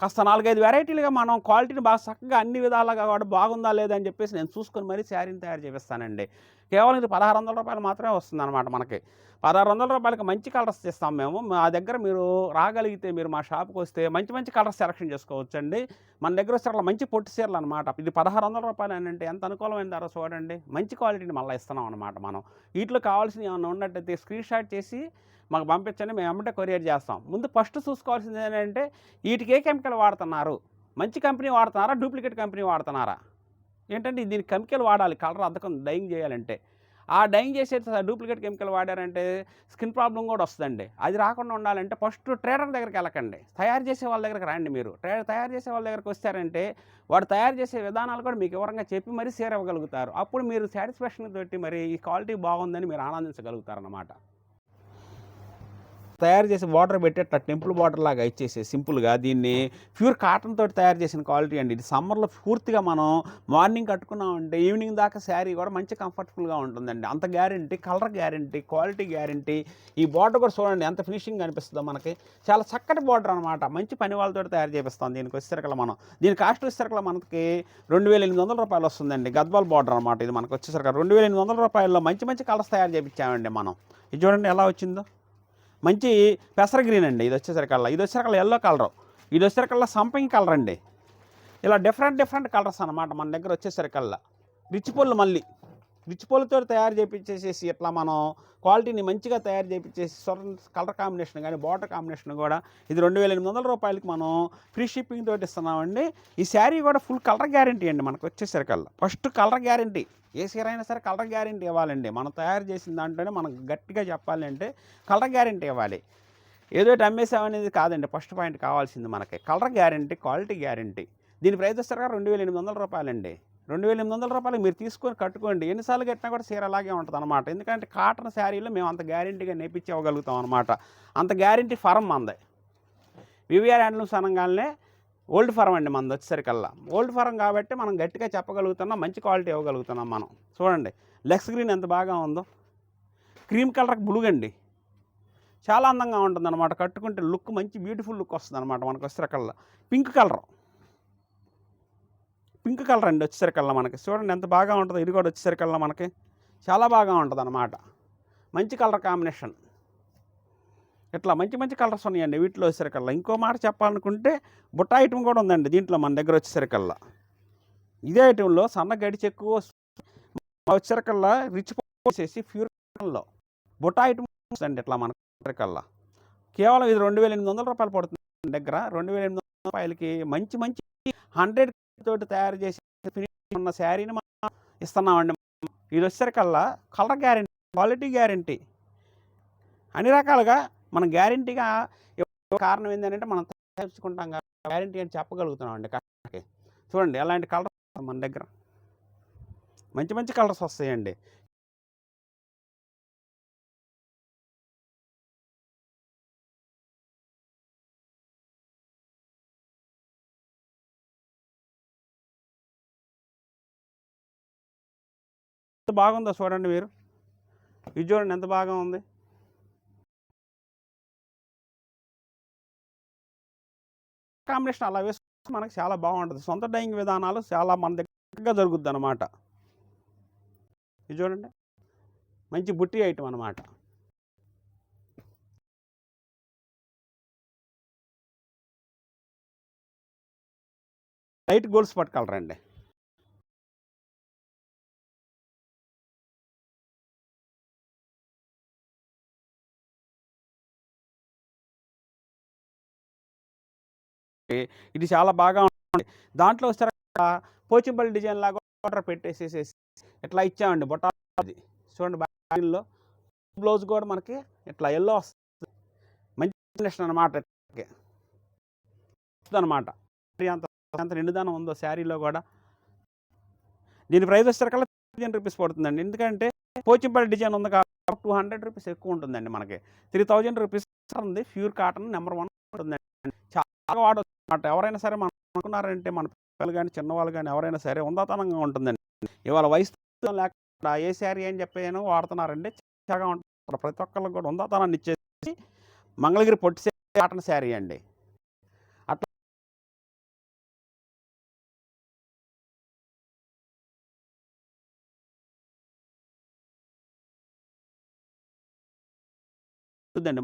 కాస్త నాలుగైదు వెరైటీలుగా మనం క్వాలిటీని బాగా చక్కగా అన్ని విధాలుగా కూడా బాగుందా లేదా అని చెప్పేసి నేను చూసుకొని మరీ శారీని తయారు చేపిస్తానండి. కేవలం ఇది పదహారు వందల రూపాయలు మాత్రమే వస్తుంది అనమాట మనకి. పదహారు వందల రూపాయలకి మంచి కలర్స్ ఇస్తాం మేము. మా దగ్గర మీరు రాగలిగితే మీరు మా షాప్కి వస్తే మంచి మంచి కలర్స్ సెలెక్షన్ చేసుకోవచ్చు అండి మన దగ్గర వచ్చే మంచి పొట్టి చీరలు అనమాట ఇది పదహారు వందల రూపాయలు అని అంటే ఎంత అనుకూలమైన ధర చూడండి. మంచి క్వాలిటీని మళ్ళీ ఇస్తున్నాం అనమాట మనం. వీటిలో కావాల్సిన ఏమైనా ఉన్నట్టయితే స్క్రీన్ షాట్ చేసి మాకు పంపించండి మేము ఎమ్మటే కొరియర్ చేస్తాం. ముందు ఫస్ట్ చూసుకోవాల్సింది ఏంటంటే వీటికి ఏ కెమికల్ వాడుతున్నారు? మంచి కంపెనీ వాడుతున్నారా? డూప్లికేట్ కంపెనీ వాడుతున్నారా? ఏంటంటే దీని కెమికల్ వాడాలి కలర్ అద్దకం డైయింగ్ చేయాలంటే. ఆ డైయింగ్ చేసే డూప్లికేట్ కెమికల్ వాడారంటే స్కిన్ ప్రాబ్లం కూడా వస్తుందండి. అది రాకుండా ఉండాలంటే ఫస్ట్ ట్రేడర్ దగ్గరికి వెళ్ళకండి. తయారు చేసే వాళ్ళ దగ్గరికి రండి మీరు. ట్రేడర్ తయారు చేసే వాళ్ళ దగ్గరికి వస్తారంటే వాడు తయారు చేసే విధానాలు కూడా మీకు వివరంగా చెప్పి మరీ షేర్ అప్పుడు మీరు సాటిస్ఫాక్షన్ తోటి మరి ఈ క్వాలిటీ బాగుందని మీరు ఆనందించగలుగుతారు అన్నమాట తయారు చేసి వాటర్ పెట్టేట టెంపుల్ వాటర్ లాగా ఇచ్చేసి సింపుల్గా దీన్ని ప్యూర్ కాటన్ తోటి తయారు చేసిన క్వాలిటీ అండి. ఇది సమ్మర్లో పూర్తిగా మనం మార్నింగ్ కట్టుకున్నామంటే ఈవినింగ్ దాకా శారీ కూడా మంచి కంఫర్టబుల్గా ఉంటుందండి. అంత guarantee colour guarantee quality guarantee. ఈ బార్డర్ కూడా చూడండి ఎంత ఫినిషింగ్ అనిపిస్తుందో మనకి. చాలా చక్కటి బార్డర్ అనమాట మంచి పని వాళ్ళతో తయారు చేపిస్తాం దీనికి వచ్చేసరికల మనం. దీని కాస్ట్ వచ్చేసరికల మనకి రెండు వేల ఎనిమిది వందల రూపాయలు వస్తుందండి. గద్వాల్ బార్డర్ అనమాట ఇది మనకు వచ్చేసరికి. రెండు వేల ఎనిమిది వందల రూపాయల్లో మంచి మంచి కలర్స్ తయారు చేయించామండి మనం. ఇది చూడండి ఎలా వచ్చిందో. మంచి పెసర గ్రీన్ అండి. ఇది వచ్చేసరికల్లా ఇది వచ్చేసరికల్లా ఎల్లో కలర్. ఇది వచ్చేసరికల్లా సంపింగ్ కలర్ అండి ఇలా డిఫరెంట్ డిఫరెంట్ కలర్స్ అనమాట మన దగ్గర వచ్చేసరికల్లా రిచ్ పళ్ళు మళ్ళీ. రిచ్ పొలతో తయారు చేపించేసేసి ఇట్లా మనం క్వాలిటీని మంచిగా తయారు చేపించేసి కలర్ కాంబినేషన్ కానీ బార్డర్ కాంబినేషన్ కూడా ఇది రెండు వేల ఎనిమిది వందల రూపాయలకి మనం ఫ్రీ షిప్పింగ్ తోటి ఇస్తున్నామండి. ఈ శారీ కూడా ఫుల్ కలర్ గ్యారంటీ అండి మనకు వచ్చేసరికల్లా. First colour guarantee. ఏ సీరైనా అయినా సరే కలర్ గ్యారంటీ ఇవ్వాలండి. మనం తయారు చేసిన దాంట్లోనే మనం గట్టిగా చెప్పాలి అంటే కలర్ గ్యారంటీ ఇవ్వాలి. ఏదో అమ్మేసామనేది కాదండి. ఫస్ట్ పాయింట్ కావాల్సింది మనకి. Colour guarantee quality guarantee. దీని ప్రైస్ కదా రెండు వేల ఎనిమిది వందల రూపాయలండి. రెండు వేల ఎనిమిది వందల రూపాయలు మీరు తీసుకొని కట్టుకోండి. ఎన్నిసార్లు కట్టినా కూడా చీర అలాగే ఉంటుంది అనమాట ఎందుకంటే కాటన్ శారీలో మేము అంత గ్యారంటీగా నేపించి ఇవ్వగలుగుతాం అనమాట అంత గ్యారంటీ ఫరం మంది. వివిఆర్ హ్యాండ్లూమ్స్ అనగానే ఓల్డ్ ఫారం అండి మనది వచ్చేసరికల్లా. ఓల్డ్ ఫారం కాబట్టి మనం గట్టిగా చెప్పగలుగుతున్నాం మంచి క్వాలిటీ ఇవ్వగలుగుతున్నాం మనం. చూడండి లెగ్స్ గ్రీన్ ఎంత బాగా ఉందో. క్రీమ్ కలర్ బ్లూ అండి. చాలా అందంగా ఉంటుంది అనమాట కట్టుకుంటే లుక్ మంచి బ్యూటిఫుల్ లుక్ వస్తుంది అనమాట మనకు వచ్చేసరికల్లా. Pink colour. పింక్ కలర్ అండి వచ్చేసరికల్లా మనకి. చూడండి ఎంత బాగా ఉంటుందో ఇది కూడా వచ్చేసరికల్లా మనకి. చాలా బాగా ఉంటుంది అనమాట మంచి కలర్ కాంబినేషన్. ఇట్లా మంచి మంచి కలర్స్ ఉన్నాయండి వీటిలో వచ్చేసరికల్లా. ఇంకో మాట చెప్పాలనుకుంటే బుట్ట ఐటమ్ కూడా ఉందండి దీంట్లో మన దగ్గర వచ్చేసరికల్లా. ఇదే ఐటెంలో సన్న గడిచి ఎక్కువ వచ్చేసరికల్లా రిచ్ చేసి ఫ్యూర్లో బుట్ట ఐటమ్ అండి ఇట్లా మన కల్లా కేవలం ఇది రెండు వేల ఎనిమిది వందల రూపాయలు పడుతుంది దగ్గర. రెండు వేల ఎనిమిది వందల రూపాయలకి మంచి మంచి హండ్రెడ్ తోటి తయారు చేసి ఫినిషింగ్ ఉన్న శారీని మనం ఇస్తున్నామండి. ఇది వచ్చేసరికల్లా కలర్ గ్యారంటీ క్వాలిటీ గ్యారంటీ అన్ని రకాలుగా మనం గ్యారంటీగా కారణం ఏంటంటే మనం తెలుసుకుంటాం గ్యారంటీ అని చెప్పగలుగుతున్నాం అండి కస్టమర్కి చూడండి ఎలాంటి కలర్స్ మన దగ్గర? మంచి మంచి కలర్స్ వస్తాయండి. ఎంత బాగుందో చూడండి మీరు. ఇది చూడండి ఎంత బాగా ఉంది. కాంబినేషన్ అలా వేసుకుంటే మనకి చాలా బాగుంటుంది. సొంత డైయింగ్ విధానాలు చాలా మన దగ్గరగా జరుగుద్ది అనమాట ఇది చూడండి. మంచి బుట్టి ఐటమ్ అనమాట లైట్ గోల్స్ పట్టుకెళ్ళరండి. ఇది చాలా బాగా ఉంటుంది. దాంట్లో వస్తారు పోచింపల్లి డిజైన్ లాగా ఆర్డర్ పెట్టేసేసేసి ఇట్లా ఇచ్చామండి బొటాది చూడండి బ్యాగ్లో బ్లౌజ్ కూడా మనకి ఇట్లా ఎల్లో వస్తుంది. మంచి కాంబినేషన్ అనమాట అనమాట అంత అంత నిండుదనం ఉందో శారీలో కూడా. దీని ప్రైస్ వచ్చేసరికల్లా థౌజండ్ రూపీస్ పడుతుందండి. ఎందుకంటే పోచింపల్లి డిజైన్ ఉంది కాబట్టి టూ హండ్రెడ్ రూపీస్ ఎక్కువ ఉంటుందండి మనకి. త్రీ థౌజండ్ రూపీస్ ఉంది. ప్యూర్ కాటన్ నెంబర్ వన్ ఉంటుందండి. వాడచ్చు అన్నమాట. ఎవరైనా సరే మనం అనుకున్నారంటే మన పిల్లలు కానీ చిన్నవాళ్ళు కానీ ఎవరైనా సరే ఉందాతనంగా ఉంటుందండి. ఇవాళ వయసు లేకుండా ఏ శారీ అని చెప్పేనో వాడుతున్నారండి చక్కగా ఉంటారు ప్రతి ఒక్కరికి కూడా ఉందాతనాన్ని ఇచ్చేసి మంగళగిరి పొట్టి కాటన్ శారీ అండి. అట్లా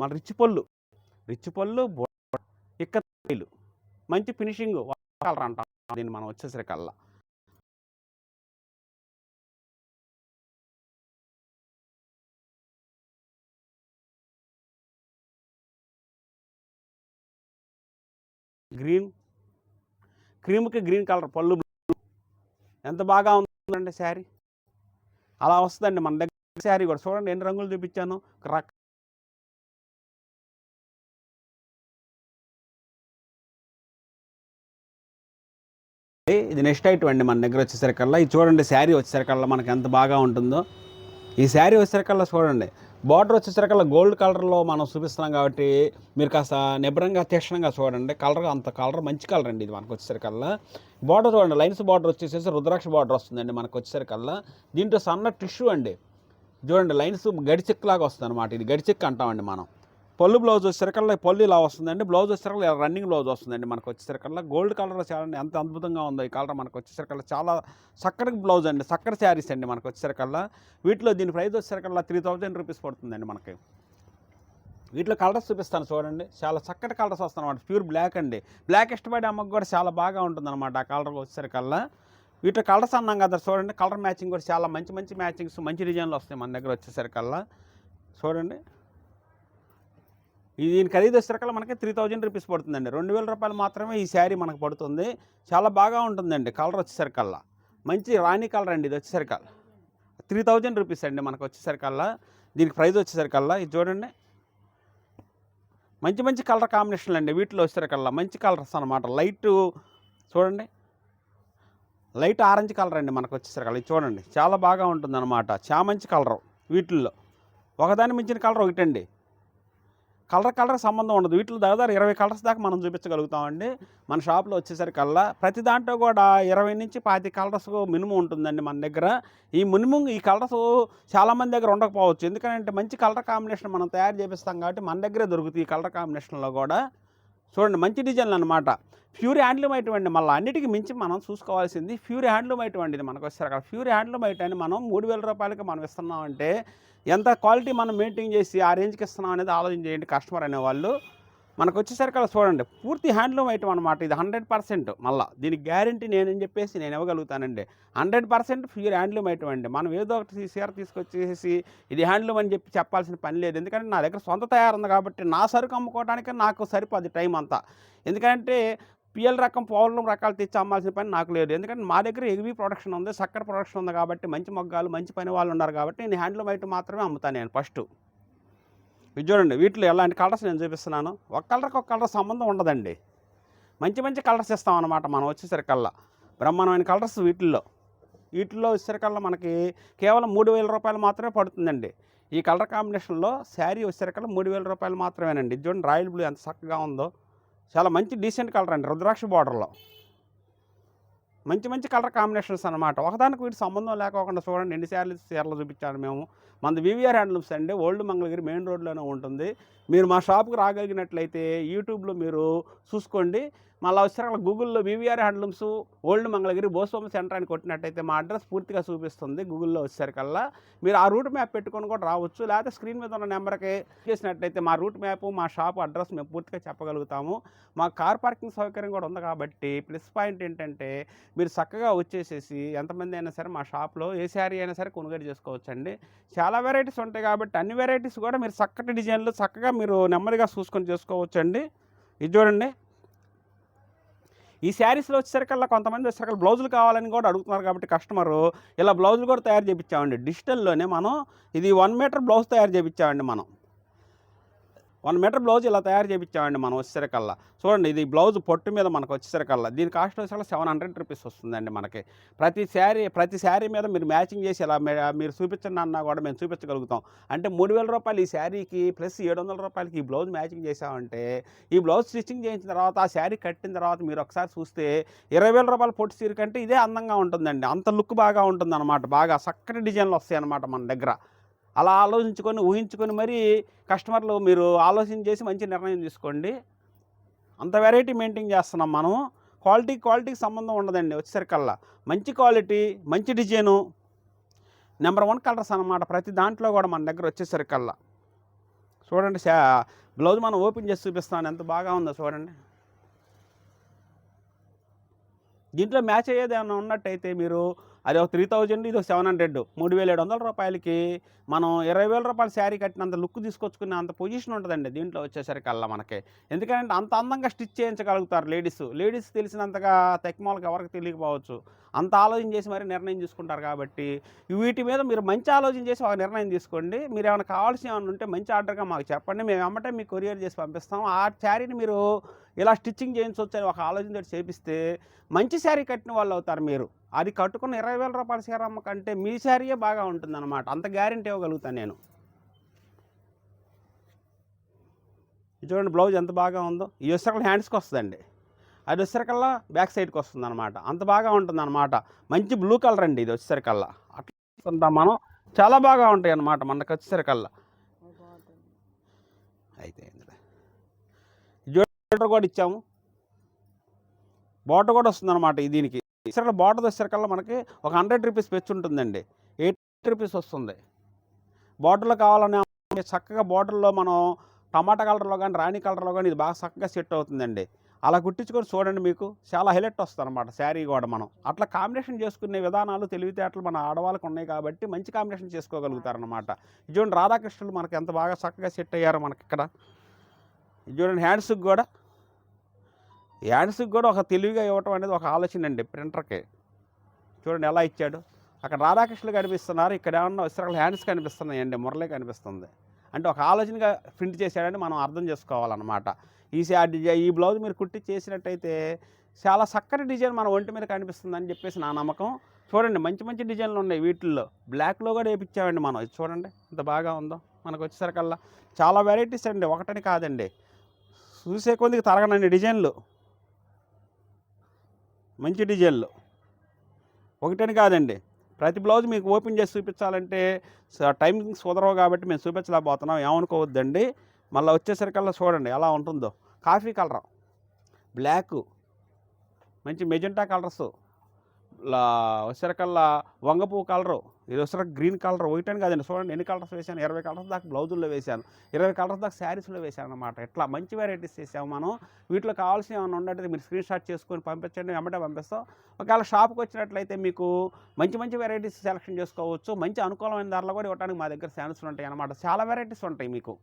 మన రిచ్ పళ్ళు రిచ్ పళ్ళు ఇక్కలు మంచి ఫినిషింగ్ కలర్ అంటాం. దీన్ని మనం వచ్చేసరికల్లా. గ్రీన్. క్రీమ్కి గ్రీన్ కలర్. పళ్ళు ఎంత బాగా ఉందండి శారీ? అలా వస్తుందండి మన దగ్గర శారీ కూడా. చూడండి ఎన్ని రంగులు చూపించాను. రక్ ఇది నెక్స్ట్ ఐటమ్ అండి మన దగ్గర వచ్చేసరికల్లా ఇది చూడండి శారీ వచ్చేసరికల్లా మనకి ఎంత బాగా ఉంటుందో. ఈ శారీ వచ్చేసరికల్లా చూడండి బార్డర్ వచ్చేసరికల్లా గోల్డ్ కలర్లో మనం చూపిస్తున్నాం కాబట్టి మీరు కాస్త నిబ్రంగా తీక్షణంగా చూడండి. కలర్ అంత కలర్ మంచి కలర్ అండి ఇది మనకు వచ్చేసరికల్లా బార్డర్ చూడండి లైన్స్ బార్డర్ వచ్చేసేసి రుద్రాక్ష బార్డర్ వస్తుందండి మనకు వచ్చేసరికల్లా దీంట్లో సన్న టిష్యూ అండి. చూడండి లైన్స్ గడిచెక్కులాగా వస్తుంది అనమాట ఇది గడిచెక్కు అంటామండి మనం. పళ్ళు బ్లౌజ్ వచ్చేసరికల్లా పళ్ళు ఇలా వస్తుందండి. బ్లౌజ్ వచ్చేసరికల్లా రన్నింగ్ బ్లౌజ్ వస్తుందండి మనకు వచ్చేసరికల్లా గోల్డ్ కలర్ చాలా ఎంత అద్భుతంగా ఉందో ఈ కలర్ మనకు వచ్చేసరికల్లా చాలా చక్కటి బ్లౌజ్ అండి. చక్కటి శారీస్ అండి మనకు వచ్చేసరికల్లా వీటిలో దీని ప్రైస్ వచ్చేసరికల్లా త్రీ థౌజండ్ రూపీస్ పడుతుందండి మనకి. వీటిలో కలర్స్ చూపిస్తాను చూడండి. చాలా చక్కటి కలర్స్ వస్తాయి ప్యూర్ బ్లాక్ అండి. బ్లాక్ ఇష్టపడే అమ్మకు కూడా చాలా బాగా ఉంటుందన్నమాట ఆ కలర్ వచ్చేసరికల్లా వీటిలో కలర్స్ అన్నాం కదా చూడండి. కలర్ మ్యాచింగ్ కూడా చాలా మంచి మంచి మ్యాచింగ్స్ మంచి డిజైన్లు వస్తాయి మన దగ్గర వచ్చేసరికల్లా చూడండి. దీని ఖరీదు వచ్చేసరికల్లా మనకి త్రీ థౌజండ్ రూపీస్ పడుతుందండి. రెండు వేల రూపాయలు మాత్రమే ఈ శారీ మనకు పడుతుంది. చాలా బాగా ఉంటుందండి కలర్ వచ్చేసరికల్లా మంచి రాణి కలర్ అండి ఇది వచ్చేసరికల్లా త్రీ థౌజండ్ రూపీస్ అండి మనకు వచ్చేసరికల్లా దీనికి ప్రైస్ వచ్చేసరికల్లా ఇది చూడండి. మంచి మంచి కలర్ కాంబినేషన్లు అండి వీటిలో వచ్చేసరికల్లా మంచి కలర్స్ అనమాట లైట్ చూడండి. లైట్ ఆరెంజ్ కలర్ అండి మనకు వచ్చేసరికల్లా ఇది చూడండి. చాలా బాగా ఉంటుంది అనమాట చామంచి కలర్ వీటిల్లో. ఒకదాని మించిన కలర్ ఒకటండి. కలర్ కలర్ సంబంధం ఉండదు. వీటిలో దాదాపు ఇరవై కలర్స్ దాకా మనం చూపించగలుగుతామండి. మన షాప్లో వచ్చేసరికల్లా ప్రతి దాంట్లో కూడా ఇరవై నుంచి పాతి కలర్స్ మినిమం ఉంటుందండి మన దగ్గర. ఈ మినిమం ఈ కలర్స్ చాలామంది దగ్గర ఉండకపోవచ్చు. ఎందుకంటే మంచి కలర్ కాంబినేషన్ మనం తయారు చేపిస్తాం కాబట్టి మన దగ్గరే దొరుకుతాయి ఈ కలర్ కాంబినేషన్లో కూడా. చూడండి మంచి డిజైన్లు అనమాట ప్యూర్ హ్యాండ్లూమ్ అటువంటి మళ్ళీ అన్నిటికీ మించి మనం చూసుకోవాల్సింది ప్యూర్ హ్యాండ్లూమ్ అటువంటిది మనకు వచ్చేసరికి ప్యూర్ హ్యాండ్లూమ్ ఐటమ్ మనం మూడు వేల రూపాయలకి మనం ఇస్తున్నామంటే ఎంత క్వాలిటీ మనం మెయింటైన్ చేసి ఆ రేంజ్కి ఇస్తున్నాం అనేది ఆలోచన చేయండి కస్టమర్ అనేవాళ్ళు. మనకు వచ్చేసరికి అలా చూడండి. పూర్తి హ్యాండ్లూమ్ ఐటమ్ అనమాట ఇది హండ్రెడ్ పర్సెంట్ మళ్ళీ. దీనికి గ్యారంటీ నేనని చెప్పేసి నేను ఇవ్వగలుగుతానండి hundred percent pure handloom item అండి. మనం ఏదో ఒకటి చీర తీసుకొచ్చేసి ఇది హ్యాండ్లూమ్ అని చెప్పి చెప్పాల్సిన పని లేదు. ఎందుకంటే నా దగ్గర సొంత తయారు ఉంది కాబట్టి నా సరుకు అమ్ముకోవడానికి నాకు సరిపోదు టైం అంతా. ఎందుకంటే పిఎల్ రకం పౌర్ణం రకాలు తెచ్చి అమ్మాల్సిన పని నాకు లేదు. ఎందుకంటే మా దగ్గర ఎగ్వి ప్రొడక్షన్ ఉంది చక్కెర ప్రొడక్షన్ ఉంది కాబట్టి మంచి మొగ్గాలు మంచి పని వాళ్ళు ఉన్నారు కాబట్టి నేను హ్యాండ్లూమ్ ఐటమ్ మాత్రమే అమ్ముతాను నేను ఫస్ట్. ఇది చూడండి వీటిలో ఎలాంటి కలర్స్ నేను చూపిస్తున్నాను. ఒక కలర్కి ఒక కలర్ సంబంధం ఉండదండి. మంచి మంచి కలర్స్ ఇస్తామన్నమాట మనం వచ్చేసరికల్లా. బ్రహ్మాండమైన కలర్స్ వీటిల్లో. వీటిల్లో వచ్చేసరికల్లా మనకి కేవలం మూడు వేల రూపాయలు మాత్రమే పడుతుందండి. ఈ కలర్ కాంబినేషన్లో శారీ వచ్చేసరికల్లా మూడు వేల రూపాయలు మాత్రమేనండి. ఇది చూడండి రాయల్ బ్లూ ఎంత చక్కగా ఉందో. చాలా మంచి డీసెంట్ కలర్ అండి రుద్రాక్ష బార్డర్లో మంచి మంచి కలర్ కాంబినేషన్స్ అనమాట ఒకదానికి వీటి సంబంధం లేకోకుండా చూడండి ఎన్ని శారీలు చీరలు చూపించాను మేము. మనది వివిఆర్ హ్యాండ్లూమ్స్ అండి. ఓల్డ్ మంగళగిరి మెయిన్ రోడ్లోనే ఉంటుంది. మీరు మా షాప్కి రాగలిగినట్లయితే యూట్యూబ్లో మీరు చూసుకోండి. మళ్ళీ వచ్చాక గూగుల్లో VVR handlooms old Mangalagiri Boswami centre అని కొట్టినట్టయితే మా అడ్రస్ పూర్తిగా చూపిస్తుంది. గూగుల్లో వచ్చేసరికల్లా మీరు ఆ రూట్ మ్యాప్ పెట్టుకొని కూడా రావచ్చు. లేకపోతే స్క్రీన్ మీద ఉన్న నెంబర్కి చేసినట్టయితే మా రూట్ మ్యాప్ మా షాప్ అడ్రస్ మేము పూర్తిగా చెప్పగలుగుతాము. మా కార్ పార్కింగ్ సౌకర్యం కూడా ఉంది కాబట్టి ప్లస్ పాయింట్ ఏంటంటే మీరు చక్కగా వచ్చేసేసి ఎంతమంది అయినా సరే మా షాప్లో ఏ శారీ అయినా సరే కొనుగోలు చేసుకోవచ్చండి. చాలా వెరైటీస్ ఉంటాయి కాబట్టి అన్ని వెరైటీస్ కూడా మీరు చక్కటి డిజైన్లు చక్కగా మీరు నెమ్మదిగా చూసుకొని చేసుకోవచ్చండి. ఇది చూడండి. ఈ శారీస్లో వచ్చేసరికల్లా కొంతమంది వచ్చేసరికి బ్లౌజులు కావాలని కూడా అడుగుతున్నారు కాబట్టి కస్టమరు ఇలా బ్లౌజులు కూడా తయారు చేయించామండి డిజిటల్లోనే మనం ఇది వన్ మీటర్ బ్లౌజ్ తయారు చేయించామండి మనం. వన్ మీటర్ బ్లౌజ్ ఇలా తయారు చేయించామండి మనం వచ్చేసరికల్లా. చూడండి ఇది బ్లౌజ్ పొట్టు మీద మనకు వచ్చేసరికల్లా. దీని కాస్ట్ వచ్చేసరికి సెవెన్ హండ్రెడ్ రూపీస్ వస్తుందండి మనకి. ప్రతి శారీ ప్రతి శారీ మీద మీరు మ్యాచింగ్ చేసి ఇలా మీరు చూపించండి అన్నా కూడా మేము చూపించగలుగుతాం. అంటే మూడు వేల రూపాయలు ఈ శారీకి ప్లస్ ఏడు వందల రూపాయలకి ఈ బ్లౌజ్ మ్యాచింగ్ చేసామంటే ఈ బ్లౌజ్ స్టిచ్చింగ్ చేయించిన తర్వాత ఆ శారీ కట్టిన తర్వాత మీరు ఒకసారి చూస్తే ఇరవై వేల రూపాయల పొట్టు సీర కంటే ఇదే అందంగా ఉంటుందండి. అంత లుక్ బాగా ఉంటుంది అనమాట బాగా చక్కటి డిజైన్లు వస్తాయి అన్నమాట మన దగ్గర. అలా ఆలోచించుకొని ఊహించుకొని మరీ కస్టమర్లు మీరు ఆలోచన చేసి మంచి నిర్ణయం తీసుకోండి. అంత వెరైటీ మెయింటైన్ చేస్తున్నాం మనం. క్వాలిటీ క్వాలిటీకి సంబంధం ఉండదండి వచ్చేసరికల్లా. మంచి క్వాలిటీ మంచి డిజైను. నెంబర్ వన్ కలర్స్ అన్నమాట ప్రతి దాంట్లో కూడా మన దగ్గర వచ్చేసరికల్లా. చూడండి బ్లౌజ్ మనం ఓపెన్ చేసి చూపిస్తాను ఎంత బాగా ఉందో చూడండి. దీంట్లో మ్యాచ్ అయ్యేది ఏమైనా ఉన్నట్టయితే మీరు అది ఒక త్రీ థౌజండ్ ఇది ఒక సెవెన్ హండ్రెడ్ మూడు వేల ఏడు వందల రూపాయలకి మనం ఇరవై వేల రూపాయల శారీ కట్టినంత లుక్ తీసుకొచ్చుకునే అంత పొజిషన్ ఉంటుందండి దీంట్లో వచ్చేసరికల్లా మనకి. ఎందుకంటే అంత అందంగా స్టిచ్ చేయించగలుగుతారు లేడీస్ లేడీస్ తెలిసినంతగా తెక్మాలకు ఎవరికి తెలియకపోవచ్చు. అంత ఆలోచన చేసి మరి నిర్ణయం తీసుకుంటారు కాబట్టి వీటి మీద మీరు మంచి ఆలోచన చేసి ఒక నిర్ణయం తీసుకోండి. మీరు ఏమైనా కావాల్సిన ఏమైనా ఉంటే మంచి ఆర్డర్గా మాకు చెప్పండి. మేము వెంబటే మీకు కొరియర్ చేసి పంపిస్తాం. ఆ శారీని మీరు ఇలా స్టిచ్చింగ్ చేయించవచ్చు అని ఒక ఆలోచన చేపిస్తే మంచి శారీ కట్టిన వాళ్ళు అవుతారు మీరు. అది కట్టుకున్న ఇరవై వేల రూపాయల చీర అమ్మకంటే మీ శారీయే బాగా ఉంటుందన్నమాట. అంత గ్యారెంటీ ఇవ్వగలుగుతాను నేను. చూడండి బ్లౌజ్ ఎంత బాగా ఉందో. ఈ వచ్చరికల్ హ్యాండ్స్కి వస్తుందండి. అది వచ్చరికల్లా బ్యాక్ సైడ్కి వస్తుంది అనమాట అంత బాగా ఉంటుంది అనమాట మంచి బ్లూ కలర్ అండి ఇది వచ్చేసరికల్లా అట్లా మనం. చాలా బాగా ఉంటాయి అన్నమాట మనకు వచ్చేసరికల్లా అయితే ఫిల్టర్ కూడా ఇచ్చాము. బాటర్ కూడా వస్తుందన్నమాట దీనికి. ఇసరికి బాటర్ వచ్చేసరికల్లా మనకి ఒక హండ్రెడ్ రూపీస్ పెచ్చు ఉంటుందండి. ఎయిట్ రూపీస్ వస్తుంది. బాటిల్లో కావాలని చక్కగా బాటిల్లో మనం టమాటా కలర్లో కానీ రాణి కలర్లో కానీ ఇది బాగా చక్కగా సెట్ అవుతుందండి. అలా కుట్టించుకొని చూడండి మీకు. చాలా హైలైట్ వస్తుంది అనమాట శారీ కూడా మనం. అట్లా కాంబినేషన్ చేసుకునే విధానాలు తెలివితేటలు మన ఆడవాళ్ళకు ఉన్నాయి కాబట్టి మంచి కాంబినేషన్ చేసుకోగలుగుతారనమాట చూడండి రాధాకృష్ణులు మనకి ఎంత బాగా చక్కగా సెట్ అయ్యారో మనకి ఇక్కడ చూడండి హ్యాండ్స్కి కూడా యాడ్స్కి కూడా ఒక తెలివిగా ఇవ్వటం అనేది ఒక ఆలోచన అండి ప్రింటర్కి. చూడండి ఎలా ఇచ్చాడు. అక్కడ రాధాకృష్ణులు కనిపిస్తున్నారు. ఇక్కడ ఏమన్నా విసరకల హ్యాండ్స్ కనిపిస్తున్నాయండి మురళి కనిపిస్తుంది. అంటే ఒక ఆలోచనగా ప్రింట్ చేశాడని మనం అర్థం చేసుకోవాలన్నమాట. ఈ ఈ బ్లౌజ్ మీరు కుట్టి చేసినట్టయితే చాలా చక్కటి డిజైన్ మన ఒంటి మీద కనిపిస్తుందని చెప్పేసి నా నమ్మకం. చూడండి మంచి మంచి డిజైన్లు ఉన్నాయి వీటిల్లో. బ్లాక్లో కూడా వేయించామండి మనం. చూడండి ఎంత బాగా ఉందో. మనకు వచ్చేసరికల్లా చాలా వెరైటీస్ అండి. ఒకటని కాదండి. చూసే కొద్దిగా తరగనండి డిజైన్లు. మంచి డిజైన్లు. ఒకటని కాదండి. ప్రతి బ్లౌజ్ మీకు ఓపెన్ చేసి చూపించాలంటే టైమింగ్స్ కుదరవు కాబట్టి మేము చూపించలేకపోతున్నాం. ఏమనుకోవద్దండి. మళ్ళీ వచ్చేసరికల్లా చూడండి ఎలా ఉంటుందో. Coffee colour. బ్లాకు. మంచి మెజెంటా కలర్స్. వచ్చేసరికల్లా వంగపూ కలరు. ఇది వచ్చేసరికి గ్రీన్ కలర్ వైట్ అని కాదండి. చూడండి ఎన్ని కలర్స్ వేసాను ఇరవై కలర్స్ దాకా బ్లౌజుల్లో వేశాను. ఇరవై కలర్స్ దాకా శారీస్లో వేశాను అనమాట ఇట్లా మంచి వెరైటీస్ చేసాము మనం. వీటిలో కావాల్సిన ఏమైనా ఉన్నట్టు మీరు స్క్రీన్ షాట్ చేసుకొని పంపించండి. వెంబడే పంపిస్తాం. ఒకవేళ షాప్కి వచ్చినట్లయితే మీకు మంచి మంచి వెరైటీస్ సెలెక్షన్ చేసుకోవచ్చు. మంచి అనుకూలమైన ధరలు కూడా ఇవ్వడానికి మా దగ్గర ఛాన్సులు ఉంటాయి అన్నమాట చాలా వెరైటీస్ ఉంటాయి మీకు.